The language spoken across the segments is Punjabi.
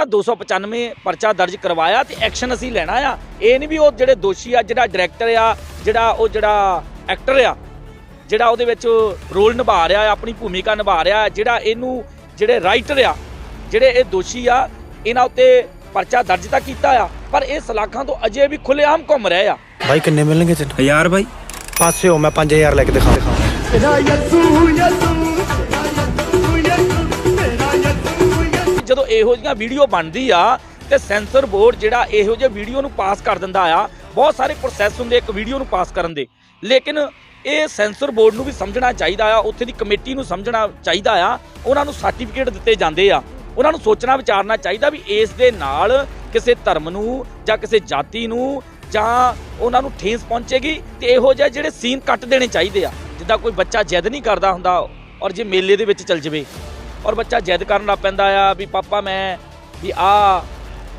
ਉਹਨਾਂ 295 ਪਰਚਾ ਦਰਜ ਕਰਵਾਇਆ ਤੇ ਐਕਸ਼ਨ ਅਸੀਂ ਲੈਣਾ ਆ। ਇਹ ਨਹੀਂ ਵੀ ਉਹ ਜਿਹੜੇ ਦੋਸ਼ੀ ਆ ਜਿਹੜਾ ਡਾਇਰੈਕਟਰ ਆ ਜਿਹੜਾ ਉਹ ਜਿਹੜਾ ਐਕਟਰ ਆ ਜਿਹੜਾ ਉਹਦੇ ਵਿੱਚ ਰੋਲ ਨਿਭਾ ਰਿਹਾ ਆ ਆਪਣੀ ਭੂਮਿਕਾ ਨਿਭਾ ਰਿਹਾ ਆ ਜਿਹੜਾ ਇਹਨੂੰ ਜਿਹੜੇ ਰਾਈਟਰ ਆ ਜਿਹੜੇ ਇਹ ਦੋਸ਼ੀ ਆ ਇਹਨਾਂ ਉੱਤੇ ਪਰਚਾ ਦਰਜ ਤਾਂ ਕੀਤਾ ਆ ਪਰ ਇਹ ਸਲਾਖਾਂ ਤੋਂ ਅਜੇ ਵੀ ਖੁੱਲੇਆਮ ਘੁੰਮ ਰਹੇ ਆ। ਭਾਈ ਕਿੰਨੇ ਮਿਲਣਗੇ ਤੈਨੂੰ ਹਜ਼ਾਰ ਬਾਈ? ਪਾਸੇ ਹੋ ਮੈਂ 5000 ਲੈ ਕੇ ਦਿਖਾ ਦਿਖਾ ਜਦੋਂ ਇਹੋ ਜਿਹੀਆਂ ਵੀਡੀਓ ਬਣਦੀ ਆ ਤੇ ਸੈਂਸਰ ਬੋਰਡ ਜਿਹੜਾ ਇਹੋ ਜਿਹੇ ਵੀਡੀਓ ਨੂੰ ਪਾਸ ਕਰ ਦਿੰਦਾ ਆ, ਬਹੁਤ ਸਾਰੇ ਪ੍ਰੋਸੈਸ ਹੁੰਦੇ ਇੱਕ ਵੀਡੀਓ ਨੂੰ ਪਾਸ ਕਰਨ ਦੇ। ਲੇਕਿਨ ਇਹ ਸੈਂਸਰ ਬੋਰਡ ਨੂੰ ਵੀ ਸਮਝਣਾ ਚਾਹੀਦਾ ਆ, ਉੱਥੇ ਦੀ ਕਮੇਟੀ ਨੂੰ ਸਮਝਣਾ ਚਾਹੀਦਾ ਆ, ਉਹਨਾਂ ਨੂੰ ਸਰਟੀਫਿਕੇਟ ਦਿੱਤੇ ਜਾਂਦੇ ਆ। ਉਹਨਾਂ ਨੂੰ ਸੋਚਣਾ ਵਿਚਾਰਨਾ ਚਾਹੀਦਾ ਵੀ ਇਸ ਦੇ ਨਾਲ ਕਿਸੇ ਧਰਮ ਨੂੰ ਜਾਂ ਕਿਸੇ ਜਾਤੀ ਨੂੰ ਜਾਂ ਉਹਨਾਂ ਨੂੰ ਠੇਸ ਪਹੁੰਚੇਗੀ ਤੇ ਇਹੋ ਜਿਹੇ ਜਿਹੜੇ ਸੀਨ ਕੱਟ ਦੇਣੇ ਚਾਹੀਦੇ ਆ। ਜਿੱਦਾਂ ਕੋਈ ਬੱਚਾ ਜਿੱਦ ਨਹੀਂ ਕਰਦਾ ਹੁੰਦਾ ਔਰ ਜੇ ਮੇਲੇ ਦੇ ਵਿੱਚ ਚੱਲ ਜਵੇ। ਔਰ ਬੱਚਾ ਜਿੱਦ ਕਰਨ ਲੱਗ ਪੈਂਦਾ ਆ ਵੀ ਪਾਪਾ ਮੈਂ ਵੀ ਆ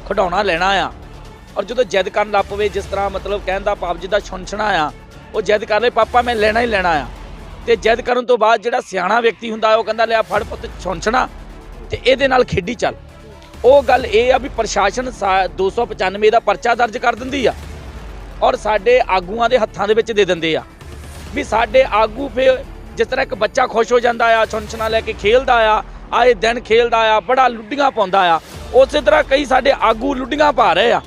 ਖਿਡੌਣਾ ਲੈਣਾ ਆ। ਔਰ ਜਦੋਂ ਜਿੱਦ ਕਰਨ ਲੱਗ ਪਵੇ, ਜਿਸ ਤਰ੍ਹਾਂ ਮਤਲਬ ਕਹਿੰਦਾ ਪਾਪ ਭਾਵ ਜਿੱਦਾਂ ਛੁੰਛਣਾ ਆ, ਉਹ ਜਿੱਦ ਕਰ ਲੇ, ਪਾਪਾ ਮੈਂ ਲੈਣਾ ਹੀ ਲੈਣਾ ਆ। ਤੇ ਜਿੱਦ ਕਰਨ ਤੋਂ ਬਾਅਦ ਜਿਹੜਾ ਸਿਆਣਾ ਵਿਅਕਤੀ ਹੁੰਦਾ, ਉਹ ਕਹਿੰਦਾ ਲਿਆ ਫੜ ਪੁੱਤ, ਛੁੰਛਣਾ। ਤੇ ਇਹਦੇ ਨਾਲ ਖੇਡੀ ਚੱਲ। ਉਹ ਗੱਲ ਇਹ ਆ ਵੀ ਪ੍ਰਸ਼ਾਸਨ ਸਾ- 295 ਦਾ ਪਰਚਾ ਦਰਜ ਕਰ ਦਿੰਦੀ ਆ। ਔਰ ਸਾਡੇ ਆਗੂਆਂ ਦੇ ਹੱਥਾਂ ਦੇ ਵਿੱਚ ਦੇ ਦਿੰਦੇ ਆ। ਵੀ ਸਾਡੇ ਆਗੂ ਫਿਰ ਜਿਸ ਤਰ੍ਹਾਂ ਇੱਕ ਬੱਚਾ ਖੁਸ਼ ਹੋ ਜਾਂਦਾ ਆ, ਛੁੰਛਣਾ ਲੈ ਕੇ ਖੇਲਦਾ ਆ, ਆਏ ਦਿਨ ਖੇਲਦਾ ਆ, ਬੜਾ ਲੁੱਡੀਆਂ ਪਾਉਂਦਾ ਆ। ਉਸੇ ਤਰ੍ਹਾਂ ਕਈ ਸਾਡੇ ਆਗੂ ਲੁੱਡੀਆਂ ਪਾ ਰਹੇ ਆ।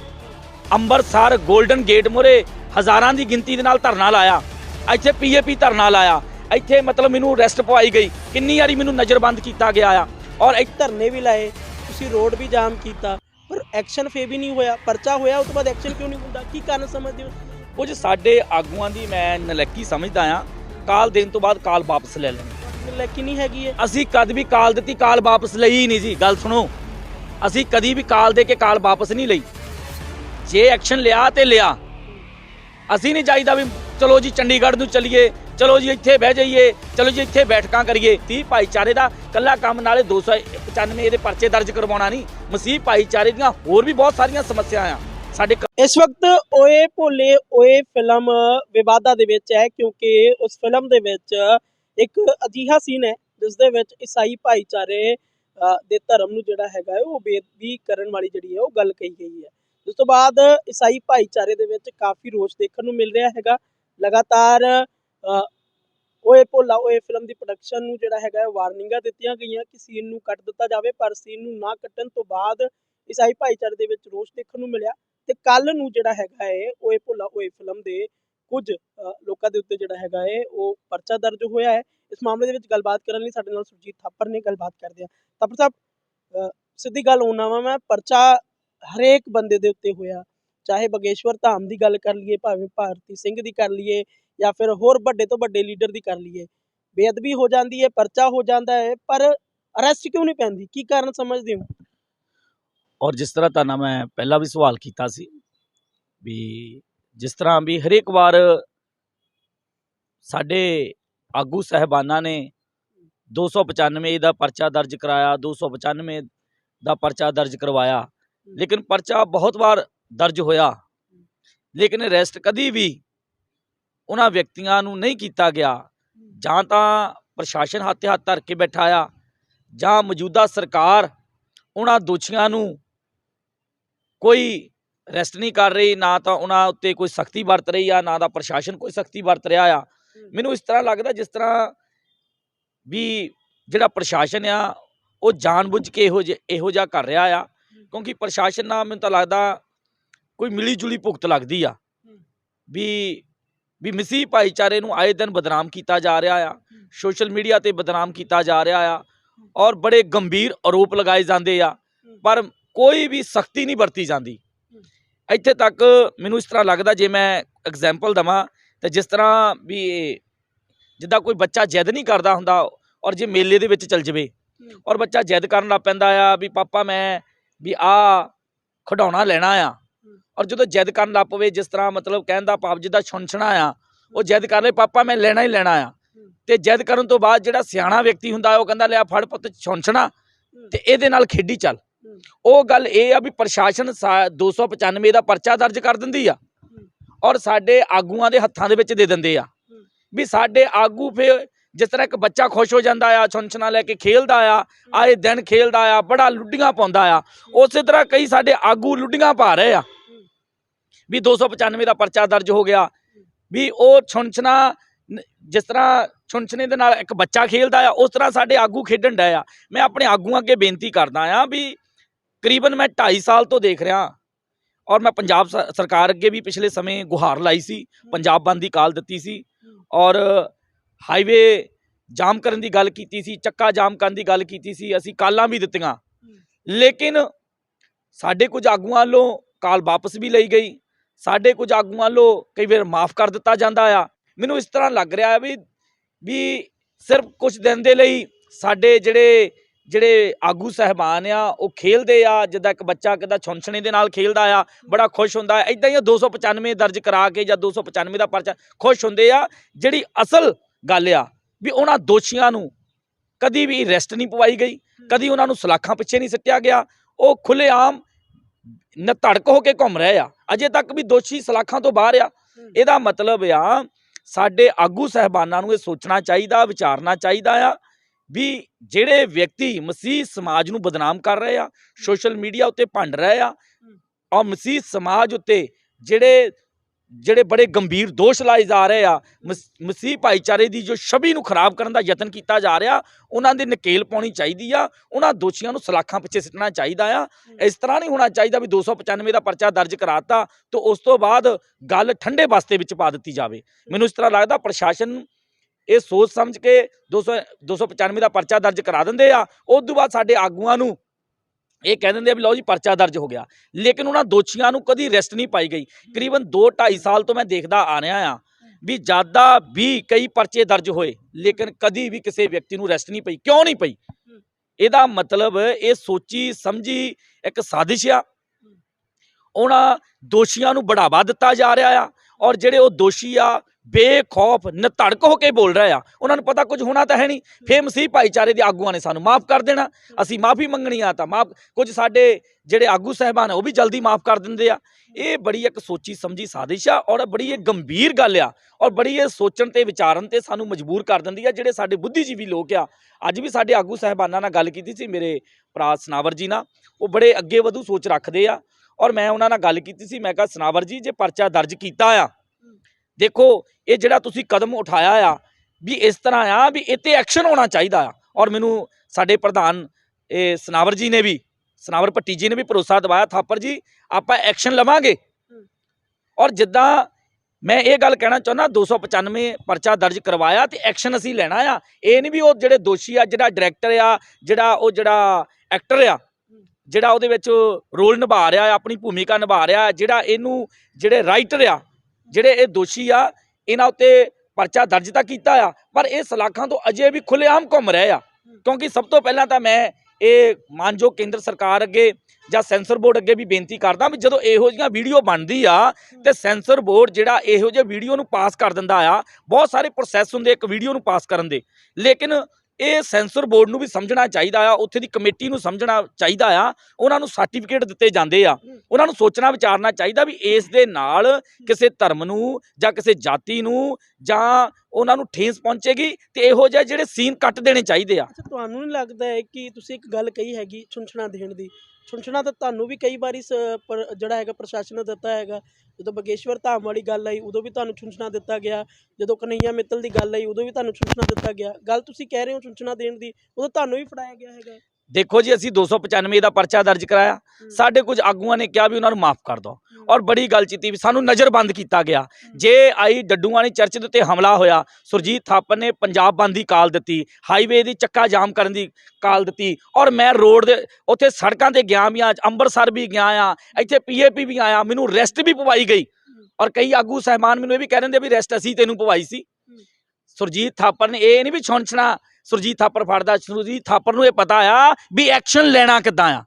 ਅੰਮ੍ਰਿਤਸਰ 골ਡਨ ਗੇਟ ਮੁਰੇ ਹਜ਼ਾਰਾਂ ਦੀ ਗਿਣਤੀ ਦੇ ਨਾਲ ਧਰਨਾ ਲਾਇਆ। ਇੱਥੇ ਪੀਏਪੀ ਧਰਨਾ ਲਾਇਆ। ਇੱਥੇ ਮਤਲਬ ਮੈਨੂੰ ਰੈਸਟ ਪਵਾਈ ਗਈ। ਕਿੰਨੀ ਵਾਰੀ ਮੈਨੂੰ ਨਜ਼ਰਬੰਦ ਕੀਤਾ ਗਿਆ ਆ। ਔਰ ਇੱਕ ਧਰਨੇ ਵੀ ਲਾਏ। ਤੁਸੀਂ ਰੋਡ ਵੀ ਜਾਮ ਕੀਤਾ। ਪਰ ਐਕਸ਼ਨ ਫੇ ਵੀ ਨਹੀਂ ਹੋਇਆ। ਪਰਚਾ ਹੋਇਆ, ਉਸ ਤੋਂ ਬਾਅਦ ਐਕਸ਼ਨ ਕਿਉਂ ਨਹੀਂ ਹੁੰਦਾ? ਕੀ ਕਾਰਨ ਸਮਝਦੇ ਹੋ? ਕੁਝ ਸਾਡੇ ਆਗੂਆਂ ਦੀ ਮੈਂ ਨਲੱਕੀ ਸਮਝਦਾ ਆ। ਕਾਲ ਦੇਣ ਤੋਂ ਬਾਅਦ ਕਾਲ ਵਾਪਸ ਲੈ ਲੈਣੀ। ਲੈ ਕੇ ਨਹੀਂ ਹੈਗੀ ਅਸੀਂ ਕਦ ਵੀ ਕਾਲ ਦਿੱਤੀ, ਕਾਲ ਵਾਪਸ ਲਈ ਹੀ ਨਹੀਂ ਜੀ। ਗੱਲ ਸੁਣੋ। ਅਸੀਂ ਕਦੀ ਵੀ ਕਾਲ ਦੇ ਕੇ ਕਾਲ ਵਾਪਸ ਨਹੀਂ ਲਈ। ਜੇ ਐਕਸ਼ਨ ਲਿਆ ਤੇ ਲਿਆ। ਅਸੀਂ ਨਹੀਂ ਚਾਹੀਦਾ ਵੀ ਚਲੋ ਜੀ ਚੰਡੀਗੜ੍ਹ ਨੂੰ ਚਲੀਏ, ਚਲੋ ਜੀ ਇੱਥੇ ਬਹਿ ਜਾਈਏ, ਚਲੋ ਜੀ ਇੱਥੇ ਬੈਠਕਾਂ ਕਰੀਏ। 30 ਭਾਈਚਾਰੇ ਦਾ ਕੱਲਾ ਕੰਮ ਨਾਲੇ 295 ਇਹਦੇ ਪਰਚੇ ਦਰਜ ਕਰਵਾਉਣਾ ਨਹੀਂ। ਮਸੀਹ ਭਾਈਚਾਰੇ ਦੀਆਂ ਹੋਰ ਵੀ ਬਹੁਤ ਸਾਰੀਆਂ ਸਮੱਸਿਆਵਾਂ ਆ। ਸਾਡੇ ਕ- ਇਸ ਵਕਤ ਓਏ ਭੋਲੇ ਓਏ ਫਿਲਮ ਵਿਵਾਦਾਂ ਦੇ ਵਿੱਚ ਹੈ ਕਿਉਂਕਿ ਉਸ ਫਿਲਮ ਦੇ ਵਿੱਚ ਇੱਕ ਅਜੀਹਾ ਸੀਨ ਹੈ ਜਿਸ ਦੇ ਵਿੱਚ ਈਸਾਈ ਭਾਈਚਾਰੇ ਦੇ ਧਰਮ ਨੂੰ ਜਿਹੜਾ ਹੈਗਾ ਉਹ ਬੇਦਬੀ ਕਰਨ ਵਾਲੀ ਜਿਹੜੀ ਹੈ ਉਹ ਗੱਲ ਕਹੀ ਗਈ ਹੈ। ਉਸ ਤੋਂ ਬਾਅਦ ਈਸਾਈ ਭਾਈਚਾਰੇ ਦੇ ਵਿੱਚ ਕਾਫੀ ਰੋਸ ਦੇਖਣ ਨੂੰ ਮਿਲ ਰਿਹਾ ਹੈਗਾ। ਲਗਾਤਾਰ ਅ, ਓਏ ਭੋਲਾ ਓਏ ਫਿਲਮ ਦੀ ਪ੍ਰੋਡਕਸ਼ਨ ਨੂੰ ਜਿਹੜਾ ਹੈਗਾ ਵਾਰਨਿੰਗਾਂ ਦਿੱਤੀਆਂ ਗਈਆਂ ਕਿ ਸੀਨ ਨੂੰ ਕੱਟ ਦਿੱਤਾ ਜਾਵੇ ਪਰ ਸੀਨ ਨੂੰ ਨਾ ਕੱਟਣ ਤੋਂ ਬਾਅਦ ਈਸਾਈ ਭਾਈਚਾਰੇ ਦੇ ਵਿੱਚ ਰੋਸ ਦੇਖਣ ਨੂੰ ਮਿਲਿਆ। ਤੇ ਕੱਲ ਨੂੰ ਜਿਹੜਾ ਹੈਗਾ ਹੈ ਓਏ ਭੋਲਾ ਓਏ ਫਿਲਮ ਦੇ ਕੁਝ ਲੋਕਾਂ ਦੇ ਉੱਤੇ ਜਿਹੜਾ ਹੈਗਾ ਹੈ ਉਹ ਪਰਚਾ ਦਰਜ ਹੋਇਆ ਹੈ। ਇਸ ਮਾਮਲੇ ਦੇ ਵਿੱਚ ਗੱਲਬਾਤ ਕਰਨ ਲਈ ਸਾਡੇ ਨਾਲ ਸੁਰਜੀਤ ਥਾਪਰ ਨੇ ਗੱਲਬਾਤ ਕਰਦੇ ਆ ਥਾਪਰ ਸਾਹਿਬ ਸਿੱਧੀ ਗੱਲ ਹੋਣਾ ਵਾ, ਮੈਂ ਪਰਚਾ ਹਰੇਕ ਬੰਦੇ ਦੇ ਉੱਤੇ ਹੋਇਆ। ਚਾਹੇ ਬਗੇਸ਼ਵਰ ਧਾਮ ਦੀ ਗੱਲ ਕਰ ਲਈਏ, ਭਾਵੇਂ ਭਾਰਤੀ ਸਿੰਘ ਦੀ ਕਰ ਲਈਏ, ਜਾਂ ਫਿਰ ਹੋਰ ਵੱਡੇ ਤੋਂ ਵੱਡੇ ਲੀਡਰ ਦੀ ਕਰ ਲਈਏ। ਬੇਅਦਬੀ ਹੋ ਜਾਂਦੀ ਹੈ, ਪਰਚਾ ਹੋ ਜਾਂਦਾ ਹੈ, ਪਰ ਅਰੈਸਟ ਕਿਉਂ ਨਹੀਂ ਪੈਂਦੀ? ਕੀ ਕਾਰਨ ਸਮਝਦੇ ਹੋ? ਔਰ ਜਿਸ ਤਰ੍ਹਾਂ ਤੁਹਾਨੂੰ ਮੈਂ ਪਹਿਲਾਂ ਵੀ ਸਵਾਲ ਕੀਤਾ ਸੀ ਵੀ ਜਿਸ ਤਰ੍ਹਾਂ ਵੀ ਹਰੇਕ ਵਾਰ ਸਾਡੇ ਆਗੂ ਸਹਿਬਾਨਾਂ ਨੇ 295 ਦਾ ਪਰਚਾ ਦਰਜ ਕਰਾਇਆ 295 ਦਾ ਪਰਚਾ ਦਰਜ ਕਰਵਾਇਆ ਲੇਕਿਨ ਪਰਚਾ ਬਹੁਤ ਵਾਰ ਦਰਜ ਹੋਇਆ। ਲੇਕਿਨ ਅਰੈਸਟ ਕਦੀ ਵੀ ਉਹਨਾਂ ਵਿਅਕਤੀਆਂ ਨੂੰ ਨਹੀਂ ਕੀਤਾ ਗਿਆ। ਜਾਂ ਤਾਂ ਪ੍ਰਸ਼ਾਸਨ ਹੱਥ ਹੱਥ ਧਰ ਕੇ ਬੈਠਾ ਆ ਜਾਂ ਮੌਜੂਦਾ ਸਰਕਾਰ ਉਹਨਾਂ ਦੋਸ਼ੀਆਂ ਨੂੰ ਕੋਈ ਰੈਸਟ ਨਹੀਂ ਕਰ ਰਹੀ, ਨਾ ਤਾਂ ਉਹਨਾਂ ਉੱਤੇ ਕੋਈ ਸਖਤੀ ਵਰਤ ਰਹੀ ਆ, ਨਾ ਦਾ ਪ੍ਰਸ਼ਾਸਨ ਕੋਈ ਸਖਤੀ ਵਰਤ ਰਿਹਾ ਆ। ਮੈਨੂੰ ਇਸ ਤਰ੍ਹਾਂ ਲੱਗਦਾ ਜਿਸ ਤਰ੍ਹਾਂ ਵੀ ਜਿਹੜਾ ਪ੍ਰਸ਼ਾਸਨ ਆ, ਉਹ ਜਾਣਬੁੱਝ ਕੇ ਇਹੋ ਜਿਹਾ ਇਹੋ ਜਿਹਾ ਕਰ ਰਿਹਾ ਆ। ਕਿਉਂਕਿ ਪ੍ਰਸ਼ਾਸਨ ਨਾਲ ਮੈਨੂੰ ਤਾਂ ਲੱਗਦਾ ਕੋਈ ਮਿਲੀ ਜੁਲੀ ਭੁਗਤ ਲੱਗਦੀ ਆ। ਵੀ ਵੀ ਮਸੀਹ ਭਾਈਚਾਰੇ ਨੂੰ ਆਏ ਦਿਨ ਬਦਨਾਮ ਕੀਤਾ ਜਾ ਰਿਹਾ ਆ। ਸੋਸ਼ਲ ਮੀਡੀਆ ਤੇ ਬਦਨਾਮ ਕੀਤਾ ਜਾ ਰਿਹਾ ਆ। ਔਰ ਬੜੇ ਗੰਭੀਰ ਆਰੋਪ ਲਗਾਏ ਜਾਂਦੇ ਆ। ਪਰ ਕੋਈ ਵੀ ਸਖਤੀ ਨਹੀਂ ਵਰਤੀ ਜਾਂਦੀ। ਇੱਥੇ ਤੱਕ ਮੈਨੂੰ ਇਸ ਤਰ੍ਹਾਂ ਲੱਗਦਾ ਜੇ ਮੈਂ ਐਗਜ਼ਾਮਪਲ ਦਵਾਂ, ਤਾਂ ਜਿਸ ਤਰ੍ਹਾਂ ਵੀ ਜਿੱਦਾਂ ਕੋਈ ਬੱਚਾ ਜਿੱਦ ਨਹੀਂ ਕਰਦਾ ਹੁੰਦਾ ਔਰ ਜੇ ਮੇਲੇ ਦੇ ਵਿੱਚ ਚਲ ਜਵੇ ਔਰ ਬੱਚਾ ਜਿੱਦ ਕਰਨ ਲੱਗ ਪੈਂਦਾ ਆ ਵੀ ਪਾਪਾ ਮੈਂ ਵੀ ਆ ਖਿਡੌਣਾ ਲੈਣਾ ਆ। ਔਰ ਜਦੋਂ ਜਿੱਦ ਕਰਨ ਲੱਗ ਪਵੇ, ਜਿਸ ਤਰ੍ਹਾਂ ਮਤਲਬ ਕਹਿੰਦਾ ਪਾਪ ਜਿੱਦਾਂ ਛੁੰਛਣਾ ਆ, ਉਹ ਜਿੱਦ ਕਰ ਲੇ, ਪਾਪਾ ਮੈਂ ਲੈਣਾ ਹੀ ਲੈਣਾ ਆ। ਤੇ ਜਿੱਦ ਕਰਨ ਤੋਂ ਬਾਅਦ ਜਿਹੜਾ ਸਿਆਣਾ ਵਿਅਕਤੀ ਹੁੰਦਾ, ਉਹ ਕਹਿੰਦਾ, ਲਿਆ ਫੜ ਪੁੱਤ ਛੁੰਛਣਾ ਤੇ ਇਹਦੇ ਨਾਲ ਖੇਡੀ ਚੱਲ। ਉਹ ਗੱਲ ਇਹ ਆ ਵੀ ਪ੍ਰਸ਼ਾਸਨ ਸਾ- 295 ਦਾ ਪਰਚਾ ਦਰਜ ਕਰ ਦਿੰਦੀ ਆ। ਔਰ ਸਾਡੇ ਆਗੂਆਂ ਦੇ ਹੱਥਾਂ ਦੇ ਵਿੱਚ ਦੇ ਦਿੰਦੇ ਆ। ਵੀ ਸਾਡੇ ਆਗੂ ਫਿਰ ਜਿਸ ਤਰ੍ਹਾਂ ਇੱਕ ਬੱਚਾ ਖੁਸ਼ ਹੋ ਜਾਂਦਾ ਆ, ਛੁੰਛਣਾ ਲੈ ਕੇ ਖੇਲਦਾ ਆ, ਆਏ ਦਿਨ ਖੇਲਦਾ ਆ, ਬੜਾ ਲੁੱਡੀਆਂ ਪਾਉਂਦਾ ਆ। ਉਸੇ ਤਰ੍ਹਾਂ ਕਈ ਸਾਡੇ ਆਗੂ ਲੁੱਡੀਆਂ ਪਾ ਰਹੇ ਆ। ਵੀ 295 ਦਾ ਪਰਚਾ ਦਰਜ ਹੋ ਗਿਆ। ਵੀ ਉਹ ਛੁੰਛਣਾ ਜਿਸ ਤਰ੍ਹਾਂ ਛੁੰਛਣੇ ਦੇ ਨਾਲ ਇੱਕ ਬੱਚਾ ਖੇਲਦਾ ਆ, ਉਸ ਤਰ੍ਹਾਂ ਸਾਡੇ ਆਗੂ ਖੇਡਣ ਡਏ ਆ। ਮੈਂ ਆਪਣੇ ਆਗੂਆਂ ਅੱਗੇ ਬੇਨਤੀ ਕਰਦਾ ਆ ਵੀ ਕਰੀਬਨ ਮੈਂ 2.5 ਸਾਲ ਤੋਂ ਦੇਖ ਰਿਹਾ ਔਰ ਮੈਂ ਪੰਜਾਬ ਸਰਕਾਰ ਅੱਗੇ ਵੀ ਪਿਛਲੇ ਸਮੇਂ ਗੁਹਾਰ ਲਾਈ ਸੀ, ਪੰਜਾਬ ਬੰਦ ਦੀ ਕਾਲ ਦਿੱਤੀ ਸੀ। ਔਰ ਹਾਈਵੇ ਜਾਮ ਕਰਨ ਦੀ ਗੱਲ ਕੀਤੀ ਸੀ, ਚੱਕਾ ਜਾਮ ਕਰਨ ਦੀ ਗੱਲ ਕੀਤੀ ਸੀ, ਅਸੀਂ ਕਾਲਾਂ ਵੀ ਦਿੱਤੀਆਂ। ਲੇਕਿਨ ਸਾਡੇ ਕੁਝ ਆਗੂਆਂ ਵੱਲੋਂ ਕਾਲ ਵਾਪਸ ਵੀ ਲਈ ਗਈ। ਸਾਡੇ ਕੁਝ ਆਗੂਆਂ ਵੱਲੋਂ ਕਈ ਵਾਰ ਮਾਫ ਕਰ ਦਿੱਤਾ ਜਾਂਦਾ ਆ। ਮੈਨੂੰ ਇਸ ਤਰ੍ਹਾਂ ਲੱਗ ਰਿਹਾ ਵੀ ਵੀ ਸਿਰਫ ਕੁਝ ਦਿਨ ਦੇ ਲਈ ਸਾਡੇ ਜਿਹੜੇ ਜਿਹੜੇ ਆਗੂ ਸਹਿਬਾਨ ਆ ਉਹ ਖੇਲਦੇ ਆ ਜਿੱਦਾਂ ਇੱਕ ਬੱਚਾ ਕਿਦਾ ਛੁੰਛਣੇ ਦੇ ਨਾਲ ਖੇਲਦਾ ਆ ਬੜਾ ਖੁਸ਼ ਹੁੰਦਾ ਹੈ ਇਦਾਂ ਹੀ ਉਹ 295 ਦਰਜ ਕਰਾ ਕੇ ਜਾਂ 295 ਦਾ ਪਰਚਾ ਖੁਸ਼ ਹੁੰਦੇ ਆ। ਜਿਹੜੀ ਅਸਲ ਗੱਲ ਆ ਵੀ ਉਹਨਾਂ ਦੋਸ਼ੀਆਂ ਨੂੰ ਕਦੀ ਵੀ ਅਰੈਸਟ ਨਹੀਂ ਪਵਾਈ ਗਈ ਕਦੀ ਉਹਨਾਂ ਨੂੰ ਸਲਾਖਾਂ ਪਿੱਛੇ ਨਹੀਂ ਸਿੱਟਿਆ ਗਿਆ। ਉਹ ਖੁੱਲੇਆਮ ਨਤੜਕ ਹੋ ਕੇ ਘੁੰਮ ਰਹੇ ਆ। ਅਜੇ ਤੱਕ ਵੀ ਦੋਸ਼ੀ ਸਲਾਖਾਂ ਤੋਂ ਬਾਹਰ ਆ। ਇਹਦਾ ਮਤਲਬ ਆ ਸਾਡੇ ਆਗੂ ਸਹਿਬਾਨਾਂ ਨੂੰ ਇਹ ਸੋਚਣਾ ਚਾਹੀਦਾ ਵਿਚਾਰਨਾ ਚਾਹੀਦਾ ਆ ਵੀ ਜਿਹੜੇ ਵਿਅਕਤੀ ਮਸੀਹ ਸਮਾਜ ਨੂੰ ਬਦਨਾਮ ਕਰ ਰਹੇ ਆ ਸੋਸ਼ਲ ਮੀਡੀਆ ਉੱਤੇ ਭੰਡ ਰਹੇ ਆ ਔਰ ਮਸੀਹ ਸਮਾਜ ਉੱਤੇ ਜਿਹੜੇ ਜਿਹੜੇ ਬੜੇ ਗੰਭੀਰ ਦੋਸ਼ ਲਾਏ ਜਾ ਰਹੇ ਆ ਮਸ- ਮਸੀਹ ਭਾਈਚਾਰੇ ਦੀ ਜੋ ਛਵੀ ਨੂੰ ਖਰਾਬ ਕਰਨ ਦਾ ਯਤਨ ਕੀਤਾ ਜਾ ਰਿਹਾ ਉਹਨਾਂ ਦੀ ਨਕੇਲ ਪਾਉਣੀ ਚਾਹੀਦੀ ਆ ਉਹਨਾਂ ਦੋਸ਼ੀਆਂ ਨੂੰ ਸਲਾਖਾਂ ਪਿੱਛੇ ਸਿੱਟਣਾ ਚਾਹੀਦਾ ਆ। ਇਸ ਤਰ੍ਹਾਂ ਨਹੀਂ ਹੋਣਾ ਚਾਹੀਦਾ ਵੀ 295 ਦਾ ਪਰਚਾ ਦਰਜ ਕਰਾਤਾ ਤੇ ਉਸ ਤੋਂ ਬਾਅਦ ਗੱਲ ਠੰਡੇ ਬਸਤੇ ਵਿੱਚ ਪਾ ਦਿੱਤੀ ਜਾਵੇ। ਮੈਨੂੰ ਇਸ ਤਰ੍ਹਾਂ ਲੱਗਦਾ ਪ੍ਰਸ਼ਾਸਨ ਇਹ ਸੋਚ ਸਮਝ ਕੇ 200 295 ਦਾ ਪਰਚਾ ਦਰਜ ਕਰਾ ਦਿੰਦੇ ਆ। ਉਸ ਤੋਂ ਬਾਅਦ ਸਾਡੇ ਆਗੂਆਂ ਨੂੰ ਇਹ ਕਹਿ ਦਿੰਦੇ ਆ ਵੀ ਲਓ ਜੀ, ਪਰਚਾ ਦਰਜ ਹੋ ਗਿਆ। ਲੇਕਿਨ ਉਹਨਾਂ ਦੋਸ਼ੀਆਂ ਨੂੰ ਕਦੀ ਰੈਸਟ ਨਹੀਂ ਪਾਈ ਗਈ। ਕਰੀਬਨ 2 2.5 ਸਾਲ ਤੋਂ ਮੈਂ ਦੇਖਦਾ ਆ ਰਿਹਾ ਆ ਵੀ ਜ਼ਿਆਦਾ ਵੀ ਕਈ ਪਰਚੇ ਦਰਜ ਹੋਏ, ਲੇਕਿਨ ਕਦੀ ਵੀ ਕਿਸੇ ਵਿਅਕਤੀ ਨੂੰ ਰੈਸਟ ਨਹੀਂ ਪਈ। ਕਿਉਂ ਨਹੀਂ ਪਈ? ਇਹਦਾ ਮਤਲਬ ਇਹ ਸੋਚੀ ਸਮਝੀ ਇੱਕ ਸਾਜ਼ਿਸ਼ ਆ। ਉਹਨਾਂ ਦੋਸ਼ੀਆਂ ਨੂੰ ਬੜਾਵਾ ਦਿੱਤਾ ਜਾ ਰਿਹਾ ਆ ਔਰ ਜਿਹੜੇ ਉਹ ਦੋਸ਼ੀ ਆ ਬੇਖੌਫ, ਨਤੜਕ ਹੋ ਕੇ ਬੋਲ ਰਿਹਾ ਆ। ਉਹਨਾਂ ਨੂੰ ਪਤਾ ਕੁਝ ਹੋਣਾ ਤਾਂ ਹੈ ਨਹੀਂ। ਫੇ ਮਸੀਹ ਭਾਈਚਾਰੇ ਦੇ ਆਗੂਆਂ ਨੇ ਸਾਨੂੰ ਮਾਫ ਕਰ ਦੇਣਾ। ਅਸੀਂ ਮਾਫੀ ਮੰਗਣੀ ਆ ਤਾਂ ਮਾਫ, ਕੁਝ ਸਾਡੇ ਜਿਹੜੇ ਆਗੂ ਸਹਿਬਾਨ ਆ, ਉਹ ਵੀ ਜਲਦੀ ਮਾਫ ਕਰ ਦਿੰਦੇ ਆ। ਇਹ ਬੜੀ ਇੱਕ ਸੋਚੀ ਸਮਝੀ ਸਾਜ਼ਿਸ਼ ਆ ਔਰ ਬੜੀ ਇਹ ਗੰਭੀਰ ਗੱਲ ਆ ਔਰ ਬੜੀ ਇਹ ਸੋਚਣ ਤੇ ਵਿਚਾਰਨ ਤੇ ਸਾਨੂੰ ਮਜਬੂਰ ਕਰ ਦਿੰਦੀ ਆ ਜਿਹੜੇ ਸਾਡੇ ਬੁੱਧੀਜੀਵੀ ਲੋਕ ਆ। ਅੱਜ ਵੀ ਸਾਡੇ ਆਗੂ ਸਹਿਬਾਨਾਂ ਨਾਲ ਗੱਲ ਕੀਤੀ ਸੀ ਮੇਰੇ ਭਰਾ ਸਨਾਵਰ ਜੀ ਨਾਲ। ਉਹ ਬੜੇ ਅੱਗੇ ਵਧੂ ਸੋਚ ਰੱਖਦੇ ਆ ਔਰ ਮੈਂ ਉਹਨਾਂ ਨਾਲ ਗੱਲ ਕੀਤੀ ਸੀ। ਮੈਂ ਕਿਹਾ, ਸਨਾਵਰ ਜੀ, ਜੇ ਪਰਚਾ ਦਰਜ ਕੀਤਾ ਆ ਦੇਖੋ, ਇਹ ਜਿਹੜਾ ਤੁਸੀਂ ਕਦਮ ਉਠਾਇਆ ਆ ਵੀ ਇਸ ਤਰ੍ਹਾਂ ਆ ਵੀ ਇਹ ਤੇ ਐਕਸ਼ਨ ਹੋਣਾ ਚਾਹੀਦਾ ਆ। ਔਰ ਮੈਨੂੰ ਸਾਡੇ ਪ੍ਰਧਾਨ, ਇਹ ਸਨਾਵਰ ਜੀ ਨੇ ਵੀ, ਸਨਾਵਰ ਭੱਟੀ ਜੀ ਨੇ ਵੀ ਭਰੋਸਾ ਦਿਵਾਇਆ, ਥਾਪਰ ਜੀ, ਆਪਾਂ ਐਕਸ਼ਨ ਲਵਾਂਗੇ। ਔਰ ਜਿੱਦਾਂ ਮੈਂ ਇਹ ਗੱਲ ਕਹਿਣਾ ਚਾਹੁੰਦਾ 295 ਪਰਚਾ ਦਰਜ ਕਰਵਾਇਆ ਤੇ ਐਕਸ਼ਨ ਅਸੀਂ ਲੈਣਾ ਆ। ਇਹ ਨਹੀਂ ਵੀ ਉਹ ਜਿਹੜੇ ਦੋਸ਼ੀ ਆ, ਜਿਹੜਾ ਡਾਇਰੈਕਟਰ ਆ, ਜਿਹੜਾ ਉਹ ਜਿਹੜਾ ਐਕਟਰ ਆ, ਜਿਹੜਾ ਉਹਦੇ ਵਿੱਚ ਰੋਲ ਨਿਭਾ ਰਿਹਾ ਆ, ਆਪਣੀ ਭੂਮਿਕਾ ਨਿਭਾ ਰਿਹਾ ਜਿਹੜਾ ਇਹਨੂੰ ਜਿਹੜੇ ਰਾਈਟਰ ਆ ਜਿਹੜੇ ਇਹ ਦੋਸ਼ੀ ਆ, ਇਹਨਾਂ ਉੱਤੇ ਪਰਚਾ ਦਰਜ ਤਾਂ ਕੀਤਾ ਆ, ਪਰ ਇਹ ਸਲਾਖਾਂ ਤੋਂ ਅਜੇ ਵੀ ਖੁੱਲੇਆਮ ਘੁੰਮ ਰਹੇ ਆ। ਕਿਉਂਕਿ ਸਭ ਤੋਂ ਪਹਿਲਾਂ ਤਾਂ ਮੈਂ ਇਹ ਮਾਨਯੋਗ ਕੇਂਦਰ ਸਰਕਾਰ ਅੱਗੇ ਜਾਂ ਸੈਂਸਰ ਬੋਰਡ ਅੱਗੇ ਵੀ ਬੇਨਤੀ ਕਰਦਾ ਵੀ ਜਦੋਂ ਇਹੋ ਜਿਹੀਆਂ ਵੀਡੀਓ ਬਣਦੀ ਆ, ਤੇ ਸੈਂਸਰ ਬੋਰਡ ਜਿਹੜਾ ਇਹੋ ਜਿਹੇ ਵੀਡੀਓ ਨੂੰ ਪਾਸ ਕਰ ਦਿੰਦਾ ਆ, ਬਹੁਤ ਸਾਰੇ ਪ੍ਰੋਸੈਸ ਹੁੰਦੇ ਇੱਕ ਵੀਡੀਓ ਨੂੰ ਪਾਸ ਕਰਨ ਦੇ। ਲੇਕਿਨ ਇਹ ਸੈਂਸਰ ਬੋਰਡ ਨੂੰ ਵੀ ਸਮਝਣਾ ਚਾਹੀਦਾ ਆ ਉੱਥੇ ਦੀ ਕਮੇਟੀ ਨੂੰ ਸਮਝਣਾ ਚਾਹੀਦਾ ਆ ਉਹਨਾਂ ਨੂੰ ਸਰਟੀਫਿਕੇਟ ਦਿੱਤੇ ਜਾਂਦੇ ਆ। ਉਹਨਾਂ ਨੂੰ ਸੋਚਣਾ ਵਿਚਾਰਨਾ ਚਾਹੀਦਾ ਵੀ ਇਸ ਦੇ ਨਾਲ ਕਿਸੇ ਧਰਮ ਨੂੰ ਜਾਂ ਕਿਸੇ ਜਾਤੀ ਨੂੰ ਜਾਂ ਉਹਨਾਂ ਨੂੰ ਠੇਸ ਪਹੁੰਚੇਗੀ ਤੇ ਇਹੋ ਜਿਹੇ ਜਿਹੜੇ ਸੀਨ ਕੱਟ ਦੇਣੇ ਚਾਹੀਦੇ ਆ। ਤੁਹਾਨੂੰ ਨਹੀਂ ਲੱਗਦਾ ਹੈ ਕਿ ਤੁਸੀਂ ਇੱਕ ਗੱਲ ਕਹੀ ਹੈਗੀ ਛੁੰਛਣਾ ਦੇਣ ਦੀ? ਛੁੰਛਣਾ ਤਾਂ ਤੁਹਾਨੂੰ ਵੀ ਕਈ ਵਾਰੀ ਜਿਹੜਾ ਹੈਗਾ ਪ੍ਰਸ਼ਾਸਨ ਨੇ ਦਿੱਤਾ ਹੈਗਾ। ਜਦੋਂ ਬਗੇਸ਼ਵਰ ਧਾਮ ਵਾਲੀ ਗੱਲ ਆਈ ਉਦੋਂ ਵੀ ਤੁਹਾਨੂੰ ਛੁੰਛਣਾ ਦਿੱਤਾ ਗਿਆ। ਜਦੋਂ ਕਨਈਆ ਮਿੱਤਲ ਦੀ ਗੱਲ ਆਈ ਉਦੋਂ ਵੀ ਤੁਹਾਨੂੰ ਛੁੰਛਣਾ ਦਿੱਤਾ ਗਿਆ। ਗੱਲ ਤੁਸੀਂ ਕਹਿ ਰਹੇ ਹੋ ਛੁੰਛਣਾ ਦੇਣ ਦੀ ਉਦੋਂ ਤੁਹਾਨੂੰ ਵੀ ਫੜਾਇਆ ਗਿਆ ਹੈਗਾ। ਦੇਖੋ ਜੀ ਅਸੀਂ 295 ਦਾ ਪਰਚਾ ਦਰਜ ਕਰਾਇਆ। ਸਾਡੇ ਕੁਝ ਆਗੂਆਂ ਨੇ ਕਿਹਾ ਵੀ ਉਹਨਾਂ ਨੂੰ ਮਾਫ ਕਰ ਦਿਓ। ਔਰ ਬੜੀ ਗੱਲ ਚੀਤੀ ਵੀ ਸਾਨੂੰ ਨਜ਼ਰਬੰਦ ਕੀਤਾ ਗਿਆ। ਜੇ ਆਈ ਡੱਡੂਆਣੀ ਚਰਚ ਦੇ ਉੱਤੇ ਹਮਲਾ ਹੋਇਆ ਸੁਰਜੀਤ ਥਾਪਰ ਨੇ ਪੰਜਾਬ ਬੰਦ ਦੀ ਕਾਲ ਦਿੱਤੀ ਹਾਈਵੇ ਦੀ ਚੱਕਾ ਜਾਮ ਕਰਨ ਦੀ ਕਾਲ ਦਿੱਤੀ ਔਰ ਮੈਂ ਰੋਡ ਦੇ ਉੱਥੇ ਸੜਕਾਂ ਤੇ ਗਿਆ ਵੀ ਆ ਅੰਮ੍ਰਿਤਸਰ ਵੀ ਗਿਆ ਆ ਇੱਥੇ ਪੀਏਪੀ ਵੀ ਆਇਆ ਮੈਨੂੰ ਰੈਸਟ ਵੀ ਪਵਾਈ ਗਈ। ਔਰ ਕਈ ਆਗੂ ਸਹਿਮਾਨ ਮੈਨੂੰ ਇਹ ਵੀ ਕਹਿ ਦਿੰਦੇ ਵੀ ਰੈਸਟ ਅਸੀਂ ਤੈਨੂੰ ਪਵਾਈ ਸੀ। ਸੁਰਜੀਤ ਥਾਪਰ ਨੇ ਇਹ ਨਹੀਂ ਵੀ ਛੁੰਛਣਾ ਸੁਰਜੀਤ ਥਾਪਰ ਫੜਦਾ ਸੁਰਜੀਤ ਥਾਪਰ ਨੂੰ ਇਹ ਪਤਾ ਆ ਵੀ ਐਕਸ਼ਨ ਲੈਣਾ ਕਿੱਦਾਂ ਆ।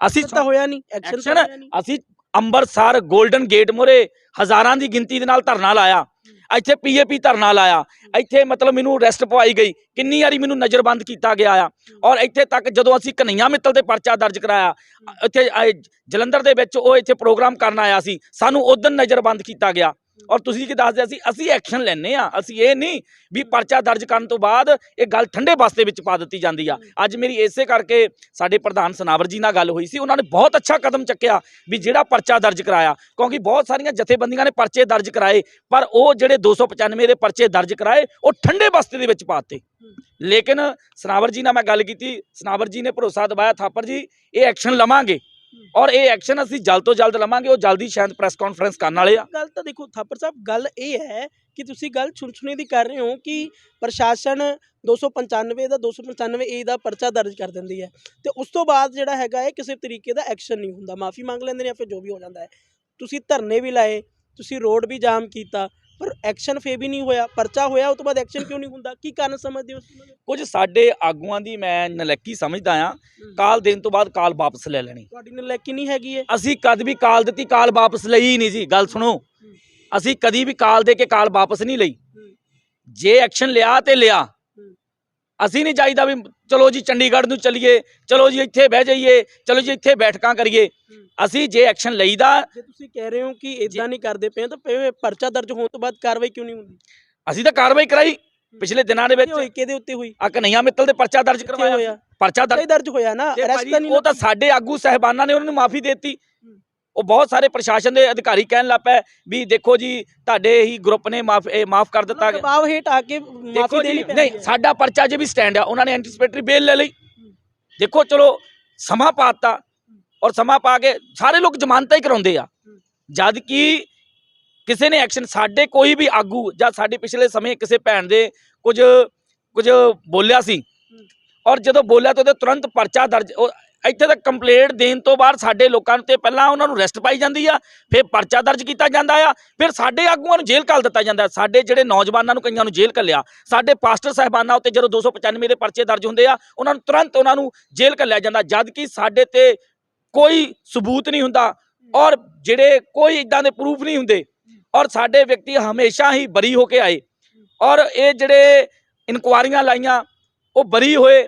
ਅਸੀਂ ਤਾਂ ਹੋਇਆ ਨਹੀਂ ਐਕਸ਼ਨ ਅਸੀਂ ਅੰਮ੍ਰਿਤਸਰ 골ਡਨ ਗੇਟ ਮੋਰੇ ਹਜ਼ਾਰਾਂ ਦੀ ਗਿਣਤੀ ਦੇ ਨਾਲ ਧਰਨਾ ਲਾਇਆ। ਇੱਥੇ ਪੀਏਪੀ ਧਰਨਾ ਲਾਇਆ। ਇੱਥੇ ਮਤਲਬ ਮੈਨੂੰ ਅਰੈਸਟ ਪਵਾਈ ਗਈ। ਕਿੰਨੀ ਵਾਰੀ ਮੈਨੂੰ ਨਜ਼ਰਬੰਦ ਕੀਤਾ ਗਿਆ ਆ। ਔਰ ਇੱਥੇ ਤੱਕ ਜਦੋਂ ਅਸੀਂ ਕਨਈਆ ਮਿੱਤਲ ਤੇ ਪਰਚਾ ਦਰਜ ਕਰਾਇਆ, ਇੱਥੇ ਜਲੰਧਰ ਦੇ ਵਿੱਚ ਉਹ ਇੱਥੇ ਪ੍ਰੋਗਰਾਮ ਕਰਨ ਆਇਆ ਸੀ। ਸਾਨੂੰ ਉਦੋਂ ਨਜ਼ਰਬੰਦ ਕੀਤਾ ਗਿਆ। ਔਰ ਤੁਸੀਂ ਕੀ ਦੱਸਦੇ ਸੀ ਅਸੀਂ ਐਕਸ਼ਨ ਲੈਨੇ ਆ ਅਸੀਂ ਇਹ ਨਹੀਂ ਵੀ ਪਰਚਾ ਦਰਜ ਕਰਨ ਤੋਂ ਬਾਅਦ ਇਹ ਗੱਲ ਠੰਡੇ ਬਸਤੇ ਵਿੱਚ ਪਾ ਦਿੱਤੀ ਜਾਂਦੀ ਆ। ਅੱਜ ਮੇਰੀ ਇਸੇ ਕਰਕੇ ਸਾਡੇ ਪ੍ਰਧਾਨ ਸਨਾਵਰ ਜੀ ਨਾਲ ਗੱਲ ਹੋਈ ਸੀ। ਉਹਨਾਂ ਨੇ ਬਹੁਤ ਅੱਛਾ ਕਦਮ ਚੱਕਿਆ ਵੀ ਜਿਹੜਾ ਪਰਚਾ ਦਰਜ ਕਰਾਇਆ ਕਿਉਂਕਿ ਬਹੁਤ ਸਾਰੀਆਂ ਜਥੇਬੰਦੀਆਂ ਨੇ ਪਰਚੇ ਦਰਜ ਕਰਾਏ ਪਰ ਉਹ ਜਿਹੜੇ 295 ਦੇ ਪਰਚੇ ਦਰਜ ਕਰਾਏ ਉਹ ਠੰਡੇ ਬਸਤੇ ਦੇ ਵਿੱਚ ਪਾਤੇ ਲੇਕਿਨ ਸਨਾਵਰ ਜੀ ਨਾਲ ਮੈਂ ਗੱਲ ਕੀਤੀ। ਸਨਾਵਰ ਜੀ ਨੇ ਭਰੋਸਾ ਦਿਵਾਇਆ ਥਾਪਰ ਜੀ ਇਹ ਐਕਸ਼ਨ ਲਵਾਂਗੇ। ਔਰ ਇਹ ਐਕਸ਼ਨ ਅਸੀਂ ਜਲਦ ਤੋਂ ਜਲਦ ਲਵਾਂਗੇ, ਉਹ ਜਲਦੀ ਸ਼ਾਇਦ ਪ੍ਰੈਸ ਕਾਨਫਰੰਸ ਕਰਨ ਵਾਲੇ ਆ। ਗੱਲ ਤਾਂ ਦੇਖੋ, ਥਾਪਰ ਸਾਹਿਬ, ਗੱਲ ਇਹ ਹੈ ਕਿ ਤੁਸੀਂ ਗੱਲ ਛੁਣਛੁਣੇ ਦੀ ਕਰ ਰਹੇ ਹੋ ਕਿ ਪ੍ਰਸ਼ਾਸਨ 295 ਦਾ 295 ਏ ਦਾ ਪਰਚਾ ਦਰਜ ਕਰ ਦਿੰਦੀ ਹੈ। ਤੇ ਉਸ ਤੋਂ ਬਾਅਦ ਜਿਹੜਾ ਹੈਗਾ ਹੈ ਕਿਸੇ ਤਰੀਕੇ ਦਾ ਐਕਸ਼ਨ ਨਹੀਂ ਹੁੰਦਾ। ਮਾਫੀ ਮੰਗ ਲੈਂਦੇ ਨੇ ਜਾਂ ਫਿਰ ਜੋ ਵੀ ਹੋ ਜਾਂਦਾ ਹੈ। ਤੁਸੀਂ ਧਰਨੇ ਵੀ ਲਾਏ, ਤੁਸੀਂ ਰੋਡ ਵੀ ਜਾਮ ਕੀਤਾ ਪਰ ਐਕਸ਼ਨ ਫੇ ਵੀ ਨਹੀਂ ਹੋਇਆ ਪਰਚਾ ਹੋਇਆ ਉਸ ਤੋਂ ਬਾਅਦ ਐਕਸ਼ਨ ਕਿਉਂ ਨਹੀਂ ਹੁੰਦਾ? ਕੀ ਕਾਰਨ ਸਮਝਦੇ ਹੋ? ਕੁਝ ਸਾਡੇ ਆਗੂਆਂ ਦੀ ਮੈਂ ਨਲੱਕੀ ਸਮਝਦਾ ਆ ਕਾਲ ਦੇਣ ਤੋਂ ਬਾਅਦ ਕਾਲ ਵਾਪਸ ਲੈ ਲੈਣੀ। ਤੁਹਾਡੀ ਨਲਾਇਕੀ ਨਹੀਂ ਹੈਗੀ ਹੈ ਅਸੀਂ ਕਦ ਵੀ ਕਾਲ ਦਿੱਤੀ ਕਾਲ ਵਾਪਸ ਲਈ ਹੀ ਨਹੀਂ ਸੀ ਗੱਲ ਸੁਣੋ। ਅਸੀਂ ਕਦੀ ਵੀ ਕਾਲ ਦੇ ਕੇ ਕਾਲ ਵਾਪਸ ਨਹੀਂ ਲਈ। ਜੇ ਐਕਸ਼ਨ ਲਿਆ ਤੇ ਲਿਆ। ਅਸੀਂ ਨਹੀਂ ਚਾਹੀਦਾ ਵੀ ਚਲੋ ਜੀ ਚੰਡੀਗੜ੍ਹ ਨੂੰ ਚੱਲੀਏ ਚਲੋ ਜੀ ਇੱਥੇ ਬਹਿ ਜਾਈਏ ਚਲੋ ਜੀ ਇੱਥੇ ਬੈਠਕਾਂ ਕਰੀਏ। ਅਸੀਂ ਜੇ ਐਕਸ਼ਨ ਲਈਦਾ ਜੇ ਤੁਸੀਂ ਕਹਿ ਰਹੇ ਹੋ ਕਿ ਇਦਾਂ ਨਹੀਂ ਕਰਦੇ ਪਏ ਤਾਂ ਪਏ ਪਰਚਾ ਦਰਜ ਹੋਣ ਤੋਂ ਬਾਅਦ ਕਾਰਵਾਈ ਕਿਉਂ ਨਹੀਂ ਹੁੰਦੀ? ਅਸੀਂ ਤਾਂ ਕਾਰਵਾਈ ਕਰਾਈ ਪਿਛਲੇ ਦਿਨਾਂ ਦੇ ਵਿੱਚ। ਹੋਈ ਕਿਹਦੇ ਉੱਤੇ ਹੋਈ? ਆ ਕਨਈਆ ਮਿੱਤਲ ਦੇ ਪਰਚਾ ਦਰਜ ਕਰਵਾਇਆ ਹੋਇਆ? ਪਰਚਾ ਦਰਜ ਹੋਇਆ ਨਾ ਅਰੈਸਟ ਨਹੀਂ ਉਹ ਤਾਂ ਸਾਡੇ ਆਗੂ ਸਹਿਬਾਨਾਂ ਨੇ ਉਹਨਾਂ ਨੂੰ ਮਾਫੀ ਦਿੱਤੀ। ਉਹ ਬਹੁਤ ਸਾਰੇ ਪ੍ਰਸ਼ਾਸਨ ਦੇ ਅਧਿਕਾਰੀ ਕਹਿਣ ਲੱਗ ਪਏ ਵੀ ਦੇਖੋ ਜੀ ਤੁਹਾਡੇ ਹੀ ਗਰੁੱਪ ਨੇ ਮਾਫ ਮਾਫ ਕਰ ਦਿੱਤਾ ਦਬਾਅ ਹੇਠ ਆ ਕੇ ਮਾਫੀ ਦੇਖੋ ਜੀ ਨਹੀਂ ਸਾਡਾ ਪਰਚਾ ਜੇ ਵੀ ਸਟੈਂਡ ਆ ਉਹਨਾਂ ਨੇ ਐਂਟੀਸਪੇਟਰੀ ਬੇਲ ਲੈ ਲਈ। ਦੇਖੋ ਚਲੋ ਸਮਾਂ ਪਾਤਾ ਔਰ ਸਮਾਂ ਪਾ ਕੇ ਸਾਰੇ ਲੋਕ ਜ਼ਮਾਨਤਾਂ ਹੀ ਕਰਾਉਂਦੇ ਆ। ਜਦ ਕਿ ਕਿਸੇ ਨੇ ਐਕਸ਼ਨ ਸਾਡੇ ਕੋਈ ਵੀ ਆਗੂ ਜਾਂ ਸਾਡੇ ਪਿਛਲੇ ਸਮੇਂ ਕਿਸੇ ਭੈਣ ਦੇ ਕੁਝ ਕੁਝ ਬੋਲਿਆ ਸੀ। ਔਰ ਜਦੋਂ ਬੋਲਿਆ ਤਾਂ ਉਹਦੇ ਤੁਰੰਤ ਪਰਚਾ ਦਰਜ ਇੱਥੇ ਤੱਕ ਕੰਪਲੇਂਟ ਦੇਣ ਤੋਂ ਬਾਅਦ ਸਾਡੇ ਲੋਕਾਂ ਤੇ ਪਹਿਲਾਂ ਉਹਨਾਂ ਨੂੰ ਰੈਸਟ ਪਾਈ ਜਾਂਦੀ ਆ, ਫਿਰ ਪਰਚਾ ਦਰਜ ਕੀਤਾ ਜਾਂਦਾ ਆ, ਫਿਰ ਸਾਡੇ ਆਗੂਆਂ ਨੂੰ ਜੇਲ੍ਹ ਘੱਲ ਦਿੱਤਾ ਜਾਂਦਾ। ਸਾਡੇ ਜਿਹੜੇ ਨੌਜਵਾਨਾਂ ਨੂੰ ਕਈਆਂ ਨੂੰ ਜੇਲ੍ਹ ਘੱਲਿਆ, ਸਾਡੇ ਪਾਸਟਰ ਸਾਹਿਬਾਨਾਂ ਉੱਤੇ ਜਦੋਂ 295 ਦੇ ਪਰਚੇ ਦਰਜ ਹੁੰਦੇ ਆ, ਉਹਨਾਂ ਨੂੰ ਤੁਰੰਤ ਉਹਨਾਂ ਨੂੰ ਜੇਲ੍ਹ ਘੱਲਿਆ ਜਾਂਦਾ ਜਦ ਕਿ ਸਾਡੇ ਤੇ ਕੋਈ ਸਬੂਤ ਨਹੀਂ ਹੁੰਦਾ ਔਰ ਜਿਹੜੇ ਕੋਈ ਇਦਾਂ ਦੇ ਪ੍ਰੂਫ ਨਹੀਂ ਹੁੰਦੇ ਔਰ ਸਾਡੇ ਵਿਅਕਤੀ ਹਮੇਸ਼ਾ ਹੀ ਬਰੀ ਹੋ ਕੇ ਆਏ ਔਰ ਇਹ ਜਿਹੜੇ ਇਨਕੁਆਰੀਆਂ ਲਾਈਆਂ, ਉਹ ਬਰੀ ਹੋਏ,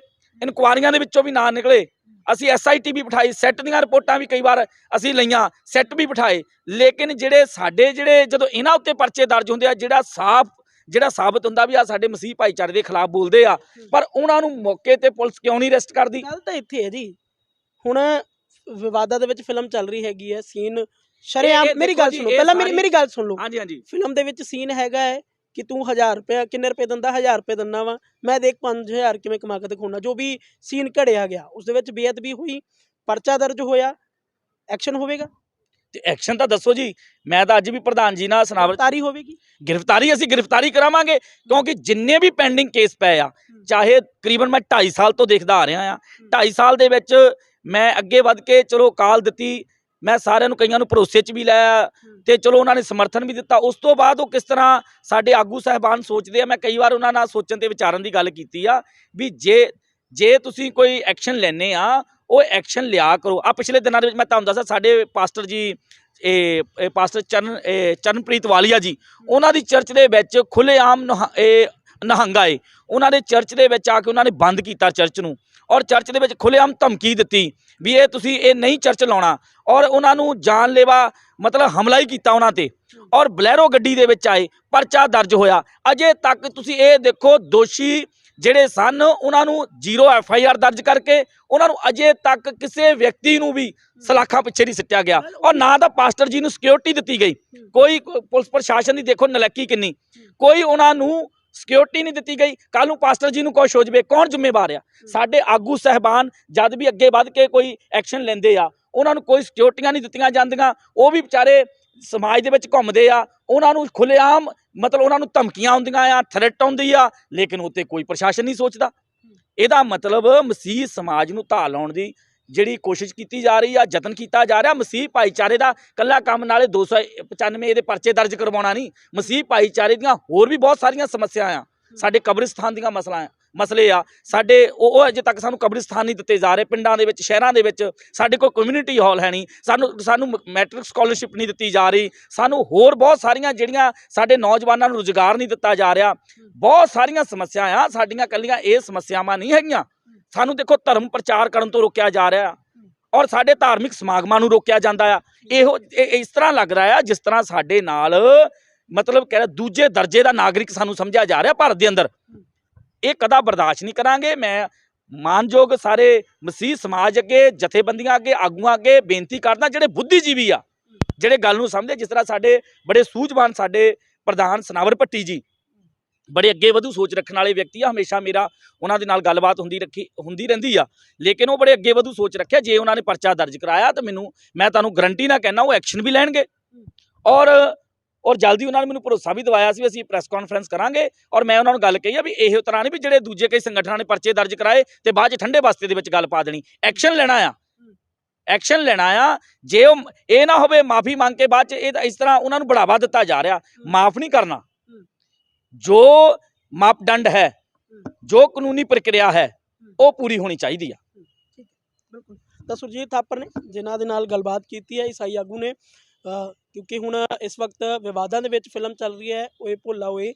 ਇਨਕੁਆਰੀਆਂ ਦੇ ਵਿੱਚੋਂ ਵੀ ਨਾ ਨਿਕਲੇ। ਅਸੀਂ ਐਸਆਈਟੀ ਵੀ ਬਿਠਾਈ ਸੈੱਟ ਦੀਆਂ ਰਿਪੋਰਟਾਂ ਵੀ ਕਈ ਵਾਰ ਅਸੀਂ ਲਈਆਂ ਸੈੱਟ ਵੀ ਬਿਠਾਏ। ਲੇਕਿਨ ਜਿਹੜੇ ਸਾਡੇ ਜਿਹੜੇ ਜਦੋਂ ਇਹਨਾਂ ਉੱਤੇ ਪਰਚੇ ਦਰਜ ਹੁੰਦੇ ਆ ਜਿਹੜਾ ਸਾਫ਼ ਜਿਹੜਾ ਸਾਬਤ ਹੁੰਦਾ ਵੀ ਆ ਸਾਡੇ ਮਸੀਹ ਭਾਈਚਾਰੇ ਦੇ ਖਿਲਾਫ ਬੋਲਦੇ ਆ ਪਰ ਉਹਨਾਂ ਨੂੰ ਮੌਕੇ ਤੇ ਪੁਲਿਸ ਕਿਉਂ ਨਹੀਂ ਅਰੈਸਟ ਕਰਦੀ? ਗੱਲ ਤਾਂ ਇੱਥੇ ਹੈ ਜੀ। ਹੁਣ ਵਿਵਾਦਾਂ ਦੇ ਵਿੱਚ ਫਿਲਮ ਚੱਲ ਰਹੀ ਹੈਗੀ ਹੈ ਸੀਨ ਸ਼ਰੇਆਮ ਮੇਰੀ ਗੱਲ ਸੁਣੋ ਪਹਿਲਾਂ ਮੇਰੀ ਮੇਰੀ ਗੱਲ ਸੁਣ ਲਓ। ਹਾਂਜੀ ਹਾਂਜੀ। ਫਿਲਮ ਦੇ ਵਿੱਚ ਸੀਨ ਹੈਗਾ ਹੈ ਕਿ ਤੂੰ 1000 ਰੁਪਏ ਕਿੰਨੇ ਰੁਪਏ ਦਿੰਦਾ? 1000 ਰੁਪਏ ਦਿੰਦਾ ਵਾ। ਮੈਂ ਦੇਖ 5000 ਕਿਵੇਂ ਕਮਾ ਕੇ ਦਿਖਾਉਣਾ। ਜੋ ਵੀ ਸੀਨ ਘੜਿਆ ਗਿਆ ਉਸ ਦੇ ਵਿੱਚ ਬੇਅਦਬੀ ਹੋਈ ਪਰਚਾ ਦਰਜ ਹੋਇਆ ਐਕਸ਼ਨ ਹੋਵੇਗਾ? ਤੇ ਐਕਸ਼ਨ ਤਾਂ ਦੱਸੋ ਜੀ। ਮੈਂ ਤਾਂ ਅੱਜ ਵੀ ਪ੍ਰਧਾਨ ਜੀ ਨਾਲ ਸੁਣਾਵ ਤਾਰੀ ਹੋਵੇਗੀ? ਗ੍ਰਿਫਤਾਰੀ ਅਸੀਂ ਗ੍ਰਿਫਤਾਰੀ ਕਰਾਵਾਂਗੇ ਕਿਉਂਕਿ ਜਿੰਨੇ ਵੀ ਪੈਂਡਿੰਗ ਕੇਸ ਪਏ ਆ ਚਾਹੇ ਤਕਰੀਬਨ ਮੈਂ 2.5 ਸਾਲ ਤੋਂ ਦੇਖਦਾ ਆ ਰਿਹਾ ਆ। 2.5 ਸਾਲ ਦੇ ਵਿੱਚ ਮੈਂ ਅੱਗੇ ਵੱਧ ਕੇ ਚਲੋ ਕਾਲ ਦਿੱਤੀ ਮੈਂ ਸਾਰਿਆਂ ਨੂੰ ਕਈਆਂ ਨੂੰ ਭਰੋਸੇ 'ਚ ਵੀ ਲਾਇਆ ਤੇ ਚਲੋ ਉਹਨਾਂ ਨੇ ਸਮਰਥਨ ਵੀ ਦਿੱਤਾ। ਉਸ ਤੋਂ ਬਾਅਦ ਉਹ ਕਿਸ ਤਰ੍ਹਾਂ ਸਾਡੇ ਆਗੂ ਸਹਿਬਾਨ ਸੋਚਦੇ ਆ ਮੈਂ ਕਈ ਵਾਰ ਉਹਨਾਂ ਨਾਲ ਸੋਚਣ ਤੇ ਵਿਚਾਰਨ ਦੀ ਗੱਲ ਕੀਤੀ ਆ ਵੀ ਜੇ ਜੇ ਤੁਸੀਂ ਕੋਈ ਐਕਸ਼ਨ ਲੈਨੇ ਆ ਉਹ ਐਕਸ਼ਨ ਲਿਆ ਕਰੋ। ਆ ਪਿਛਲੇ ਦਿਨਾਂ ਦੇ ਵਿੱਚ ਮੈਂ ਤੁਹਾਨੂੰ ਦੱਸਾਂ ਸਾਡੇ ਪਾਸਟਰ ਜੀ ਇਹ ਪਾਸਟਰ ਚਰਨ ਚਰਨਪ੍ਰੀਤ ਵਾਲੀਆ ਜੀ ਉਹਨਾਂ ਦੀ ਚਰਚ ਦੇ ਵਿੱਚ ਖੁੱਲੇਆਮ ਇਹ ਨਹੰਗਾ ਏ। ਉਹਨਾਂ ਦੇ ਚਰਚ ਦੇ ਵਿੱਚ ਆ ਕੇ ਉਹਨਾਂ ਨੇ ਬੰਦ ਕੀਤਾ ਚਰਚ ਨੂੰ। ਔਰ ਚਰਚ ਦੇ ਵਿੱਚ ਖੁੱਲੇਆਮ ਧਮਕੀ ਦਿੱਤੀ ਵੀ ਇਹ ਤੁਸੀਂ ਇਹ ਨਹੀਂ ਚਰਚ ਲਾਉਣਾ। ਔਰ ਉਹਨਾਂ ਨੂੰ ਜਾਨਲੇਵਾ ਮਤਲਬ ਹਮਲਾ ਹੀ ਕੀਤਾ ਉਹਨਾਂ ਤੇ। ਔਰ ਬਲੈਰੋ ਗੱਡੀ ਦੇ ਵਿੱਚ ਆਏ, ਪਰਚਾ ਦਰਜ ਹੋਇਆ। ਅਜੇ ਤੱਕ ਤੁਸੀਂ ਇਹ ਦੇਖੋ, ਦੋਸ਼ੀ ਜਿਹੜੇ ਸਨ, ਉਹਨਾਂ ਨੂੰ ਜ਼ੀਰੋ ਐਫ ਆਈ ਆਰ ਦਰਜ ਕਰਕੇ, ਉਹਨਾਂ ਨੂੰ ਅਜੇ ਤੱਕ ਕਿਸੇ ਵਿਅਕਤੀ ਨੂੰ ਵੀ ਸਲਾਖਾਂ ਪਿੱਛੇ ਨਹੀਂ ਸਿੱਟਿਆ ਗਿਆ। ਔਰ ਨਾ ਤਾਂ ਪਾਸਟਰ ਜੀ ਨੂੰ ਸਿਕਿਉਰਿਟੀ ਦਿੱਤੀ ਗਈ। ਕੋਈ ਪੁਲਿਸ ਪ੍ਰਸ਼ਾਸਨ ਦੀ ਦੇਖੋ ਨਲੈਕੀ ਕਿੰਨੀ। ਕੋਈ ਉਹਨਾਂ ਨੂੰ ਸਿਕਿਉਰਿਟੀ ਨਹੀਂ ਦਿੱਤੀ ਗਈ। ਕੱਲ ਨੂੰ ਪਾਸਟਰ ਜੀ ਨੂੰ ਕੁਛ ਹੋ ਜਵੇ, ਕੌਣ ਜ਼ਿੰਮੇਵਾਰ ਆ? ਸਾਡੇ ਆਗੂ ਸਹਿਬਾਨ, ਜਦ ਵੀ ਅੱਗੇ ਵੱਧ ਕੇ ਕੋਈ ਐਕਸ਼ਨ ਲੈਂਦੇ ਆ ਉਹਨਾਂ ਨੂੰ ਕੋਈ ਸਿਕਿਉਰਿਟੀਆਂ ਨਹੀਂ ਦਿੱਤੀਆਂ ਜਾਂਦੀਆਂ, ਉਹ ਵੀ ਵਿਚਾਰੇ ਸਮਾਜ ਦੇ ਵਿੱਚ ਘੁੰਮਦੇ ਆ, ਉਹਨਾਂ ਨੂੰ ਖੁੱਲੇਆਮ ਮਤਲਬ ਉਹਨਾਂ ਨੂੰ ਧਮਕੀਆਂ ਆਉਂਦੀਆਂ ਆ ਥ੍ਰੈਟ ਆਉਂਦੀ ਆ, ਲੇਕਿਨ ਉੱਤੇ ਕੋਈ ਪ੍ਰਸ਼ਾਸਨ ਨਹੀਂ ਸੋਚਦਾ। ਇਹਦਾ ਮਤਲਬ ਮਸੀਹ ਸਮਾਜ ਨੂੰ ਢਾਹ ਲਾਉਣ ਦੀ ਜਿਹੜੀ ਕੋਸ਼ਿਸ਼ ਕੀਤੀ ਜਾ ਰਹੀ ਆ, ਯਤਨ ਕੀਤਾ ਜਾ ਰਿਹਾ, ਮਸੀਹ ਭਾਈਚਾਰੇ ਦਾ ਕੱਲਾ ਕੰਮ ਨਾਲੇ 295 ਇਹਦੇ ਪਰਚੇ ਦਰਜ ਕਰਵਾਉਣਾ ਨਹੀਂ, ਮਸੀਹ ਭਾਈਚਾਰੇ ਦੀਆਂ ਹੋਰ ਵੀ ਬਹੁਤ ਸਾਰੀਆਂ ਸਮੱਸਿਆ ਆ, ਸਾਡੇ ਕਬਰਿਸਤਾਨ ਦੀਆਂ ਮਸਲਾ ਆ। ਮਸਲੇ ਆ। ਸਾਡੇ ਉਹ ਉਹ ਅਜੇ ਤੱਕ ਸਾਨੂੰ ਕਬਰਿਸਤਾਨ ਨਹੀਂ ਦਿੱਤੇ ਜਾ ਰਹੇ। ਪਿੰਡਾਂ ਦੇ ਵਿੱਚ, ਸ਼ਹਿਰਾਂ ਦੇ ਵਿੱਚ ਸਾਡੇ ਕੋਲ ਕਮਿਊਨਿਟੀ ਹਾਲ ਹੈ ਨਹੀਂ। ਸਾਨੂੰ ਸਾਨੂੰ ਮੈਟ੍ਰਿਕ ਸਕਾਲਰਸ਼ਿਪ ਨਹੀਂ ਦਿੱਤੀ ਜਾ ਰਹੀ। ਸਾਨੂੰ ਹੋਰ ਬਹੁਤ ਸਾਰੀਆਂ ਜਿਹੜੀਆਂ ਸਾਡੇ ਨੌਜਵਾਨਾਂ ਨੂੰ ਰੁਜ਼ਗਾਰ ਨਹੀਂ ਦਿੱਤਾ ਜਾ ਰਿਹਾ। ਬਹੁਤ ਸਾਰੀਆਂ ਸਮੱਸਿਆ ਆ। ਸਾਡੀਆਂ ਕੱਲੀਆਂ ਇਹ ਸਮੱਸਿਆਵਾਂ ਨਹੀਂ ਹੈਗੀਆਂ। ਸਾਨੂੰ ਦੇਖੋ, ਧਰਮ ਪ੍ਰਚਾਰ ਕਰਨ ਤੋਂ ਰੋਕਿਆ ਜਾ ਰਿਹਾ। ਔਰ ਸਾਡੇ ਧਾਰਮਿਕ ਸਮਾਗਮਾਂ ਨੂੰ ਰੋਕਿਆ ਜਾਂਦਾ ਆ। ਇਹੋ ਇਹ ਇਸ ਤਰ੍ਹਾਂ ਲੱਗ ਰਿਹਾ ਆ, ਜਿਸ ਤਰ੍ਹਾਂ ਸਾਡੇ ਨਾਲ ਮਤਲਬ ਕਹਿ ਦੂਜੇ ਦਰਜੇ ਦਾ ਨਾਗਰਿਕ ਸਾਨੂੰ ਸਮਝਿਆ ਜਾ ਰਿਹਾ ਭਾਰਤ ਦੇ ਅੰਦਰ। ਇਹ ਕਦਾ ਬਰਦਾਸ਼ਤ ਨਹੀਂ ਕਰਾਂਗੇ। ਮੈਂ ਮਾਨਯੋਗ ਸਾਰੇ ਮਸੀਹ ਸਮਾਜ ਅੱਗੇ, ਜਥੇਬੰਦੀਆਂ ਅੱਗੇ, ਆਗੂਆਂ ਅੱਗੇ ਬੇਨਤੀ ਕਰਦਾ ਜਿਹੜੇ ਬੁੱਧੀਜੀਵੀ ਆ, ਜਿਹੜੇ ਗੱਲ ਨੂੰ ਸਮਝਦੇ, ਜਿਸ ਤਰ੍ਹਾਂ ਸਾਡੇ ਬੜੇ ਸੂਝਵਾਨ ਸਾਡੇ ਪ੍ਰਧਾਨ ਸਨਾਵਰ ਭੱਟੀ ਜੀ, ਬੜੇ ਅੱਗੇ ਵਧੂ ਸੋਚ ਰੱਖਣ ਵਾਲੇ ਵਿਅਕਤੀ ਆ, ਹਮੇਸ਼ਾ ਮੇਰਾ ਉਹਨਾਂ ਦੇ ਨਾਲ ਗੱਲਬਾਤ ਹੁੰਦੀ ਰੱਖੀ, ਹੁੰਦੀ ਰਹਿੰਦੀ ਆ। ਲੇਕਿਨ ਉਹ ਬੜੇ ਅੱਗੇ ਵਧੂ ਸੋਚ ਰੱਖਿਆ, ਜੇ ਉਹਨਾਂ ਨੇ ਪਰਚਾ ਦਰਜ ਕਰਾਇਆ ਤਾਂ ਮੈਨੂੰ, ਮੈਂ ਤੁਹਾਨੂੰ ਗਰੰਟੀ ਨਾਲ ਕਹਿਣਾ ਉਹ ਐਕਸ਼ਨ ਵੀ ਲੈਣਗੇ। ਔਰ ਔਰ ਜਲਦੀ ਉਹਨਾਂ ਨੇ ਮੈਨੂੰ ਭਰੋਸਾ ਵੀ ਦਿਵਾਇਆ ਸੀ ਵੀ ਅਸੀਂ ਪ੍ਰੈਸ ਕਾਨਫਰੰਸ ਕਰਾਂਗੇ ਔਰ ਮੈਂ ਉਹਨਾਂ ਨੂੰ ਗੱਲ ਕਹੀ ਆ ਵੀ ਇਹੋ ਤਰ੍ਹਾਂ ਨਹੀਂ ਵੀ ਜਿਹੜੇ ਦੂਜੇ ਕਈ ਸੰਗਠਨਾਂ ਨੇ ਪਰਚੇ ਦਰਜ ਕਰਾਏ ਤੇ ਬਾਅਦ ਚ ਠੰਡੇ ਬਸਤੇ ਦੇ ਵਿੱਚ ਗੱਲ ਪਾ ਦੇਣੀ। ਐਕਸ਼ਨ ਲੈਣਾ ਆ। ਐਕਸ਼ਨ ਲੈਣਾ ਆ। ਜੇ ਉਹ ਇਹ ਨਾ ਹੋਵੇ ਮਾਫੀ ਮੰਗ ਕੇ ਬਾਅਦ ਚ ਇਹ ਇਸ ਤਰ੍ਹਾਂ ਉਹਨਾਂ ਨੂੰ ਬੜਾਵਾ ਦਿੱਤਾ ਜਾ ਰਿਹਾ। ਮਾਫ ਨਹੀਂ ਕਰਨਾ। ਜੋ ਮਾਪਦੰਡ ਹੈ ਜੋ ਕਾਨੂੰਨੀ ਪ੍ਰਕਿਰਿਆ ਹੈ ਉਹ ਪੂਰੀ ਹੋਣੀ ਚਾਹੀਦੀ ਆ। ਬਿਲਕੁਲ। ਤਾਂ ਸੁਰਜੀਤ ਥਾਪਰ ਨੇ ਜਿਨ੍ਹਾਂ ਦੇ ਨਾਲ ਗੱਲਬਾਤ ਕੀਤੀ ਹੈ ਈਸਾਈ ਆਗੂ ਨੇ। ਕਿਉਂਕਿ ਹੁਣ ਇਸ ਵਕਤ ਵਿਵਾਦਾਂ ਦੇ ਵਿੱਚ ਫਿਲਮ ਚੱਲ ਰਹੀ ਹੈ, ਓਏ ਭੋਲਾ ਓਏ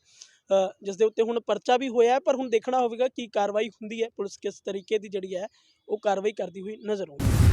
ਜਿਸ ਦੇ ਉੱਤੇ ਹੁਣ ਪਰਚਾ ਵੀ ਹੋਇਆ ਪਰ ਹੁਣ ਦੇਖਣਾ ਹੋਵੇਗਾ ਕੀ ਕਾਰਵਾਈ ਹੁੰਦੀ ਹੈ, ਪੁਲਿਸ ਕਿਸ ਤਰੀਕੇ ਦੀ ਜਿਹੜੀ ਹੈ, ਉਹ ਕਾਰਵਾਈ ਕਰਦੀ ਹੋਈ ਨਜ਼ਰ ਆਉਂਦੀ ਹੈ।